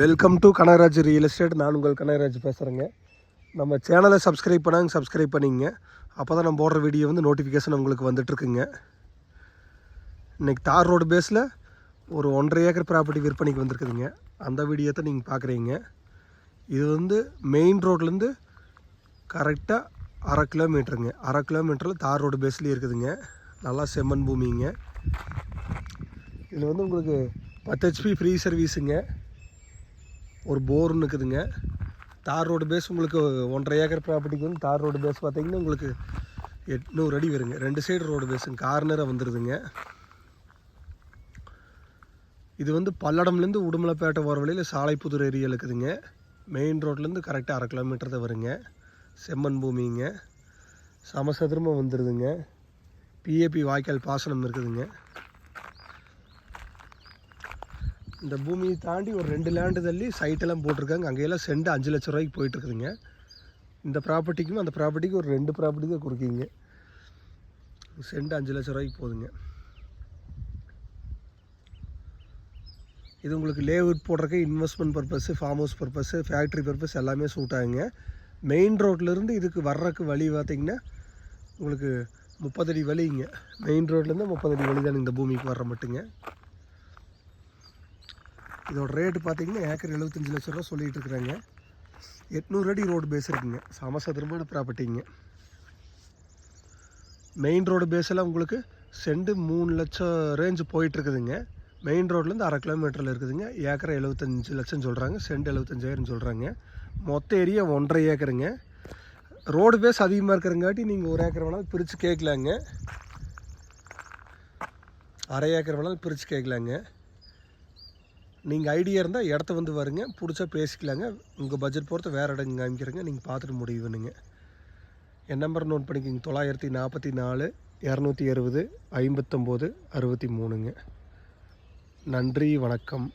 Welcome to Kanagaraj real estate நான் உங்கள் கனகராஜ் பேசுகிறேங்க நம்ம சேனலை சப்ஸ்கிரைப் பண்ணாங்க சப்ஸ்கிரைப் பண்ணிங்க. அப்போ தான் நம்ம போடுற வீடியோ வந்து நோட்டிஃபிகேஷன் உங்களுக்கு வந்துட்டுருக்குங்க இன்றைக்கி தார் ரோடு பேஸில் ஒரு ஒன்றரை ஏக்கர் ப்ராப்பர்ட்டி விற்பனைக்கு வந்திருக்குதுங்க. அந்த வீடியோ தான் நீங்கள் பார்க்குறீங்க இது வந்து மெயின் ரோட்லேருந்து கரெக்டாக அரை கிலோமீட்டருங்க அரை கிலோமீட்டரில் தார் ரோடு பேஸ்லேயே இருக்குதுங்க. நல்லா செம்மண் பூமிங்க. இதில் வந்து உங்களுக்கு பத்து ஹெச்பி ஃப்ரீ சர்வீஸுங்க ஒரு போர்னு இருக்குதுங்க தார் ரோடு பேஸ் உங்களுக்கு ஒன்றரை ஏக்கர் ப்ராப்பர்ட்டிக்கு வந்து தார் ரோடு பேஸ் பார்த்தீங்கன்னா உங்களுக்கு எட்நூறு அடி வருங்க. ரெண்டு சைடு ரோடு பேஸுங்க கார்னராக வந்துடுதுங்க இது வந்து பல்லடம்லேருந்து உடுமலைப்பேட்டை போகிற வழியில் சாலைப்புதூர் ஏரியா இருக்குதுங்க. மெயின் ரோட்லேருந்து கரெக்டாக அரை கிலோமீட்டர் தான் வருங்க. செம்மண் பூமிங்க. சமசதுரமாக வந்துடுதுங்க பிஏபி வாய்க்கால் பாசனம் இருக்குதுங்க. இந்த பூமியை தாண்டி ஒரு ரெண்டு லேண்டு தள்ளி சைட்டெல்லாம் போட்டிருக்காங்க. அங்கேயெல்லாம் செண்டு அஞ்சு லட்ச ரூபாய்க்கு போயிட்டு இருக்குதுங்க இந்த ப்ராப்பர்ட்டிக்கும் அந்த ப்ராப்பர்ட்டிக்கும் ஒரு ரெண்டு ப்ராப்பர்ட்டி தான் கொடுக்கீங்க. செண்டு அஞ்சு லட்ச ரூபாய்க்கு போகுதுங்க இது உங்களுக்கு layout போடுறக்கு investment purpose farm house purpose factory purpose எல்லாமே சூட் ஆகுங்க. மெயின் ரோட்லேருந்து இதுக்கு வர்றதுக்கு வழி பார்த்திங்கன்னா உங்களுக்கு முப்பதடி வழிங்க. மெயின் ரோட்லேருந்து முப்பதடி வழி தானுங்க இந்த பூமிக்கு வர்ற மட்டுங்க. இதோட ரேட்டு பார்த்தீங்கன்னா ஏக்கர் எழுபத்தஞ்சு லட்ச ரூபா சொல்லிகிட்டு இருக்கிறாங்க. எட்நூறு அடி ரோடு பேஸ் இருக்குங்க. சமசதுரமான ப்ராப்பர்ட்டிங்க மெயின் ரோடு பேஸில் உங்களுக்கு செண்டு மூணு லட்சம் ரேஞ்சு போயிட்டுருக்குதுங்க மெயின் ரோட்லேருந்து அரை கிலோமீட்டரில் இருக்குதுங்க. ஏக்கரை எழுபத்தஞ்சு லட்சம் சொல்கிறாங்க செண்டு எழுபத்தஞ்சாயிரம் சொல்கிறாங்க மொத்த ஏரியா ஒன்றரை ஏக்கருங்க. ரோடு பேஸ் அதிகமாக இருக்கிறங்காட்டி நீங்கள் ஒரு ஏக்கர் வேணாலும் பிரித்து கேட்கலாங்க. அரை ஏக்கர் வேணாலும் பிரித்து கேட்கலாங்க. நீங்கள் ஐடியா இருந்தால் இடத்த வந்து வருங்க பிடிச்சா பேசிக்கலாங்க. உங்கள் பட்ஜெட் பொறுத்து வேறு இடம் காமிக்கிறேங்க நீங்கள் பார்த்துட்டு முடிவு பண்ணுங்க. என் நம்பர் நோட் பண்ணிக்கிங்க. தொள்ளாயிரத்தி நாற்பத்தி நாலு இரநூத்தி அறுபது ஐம்பத்தொம்போது அறுபத்தி மூணுங்க. நன்றி வணக்கம்.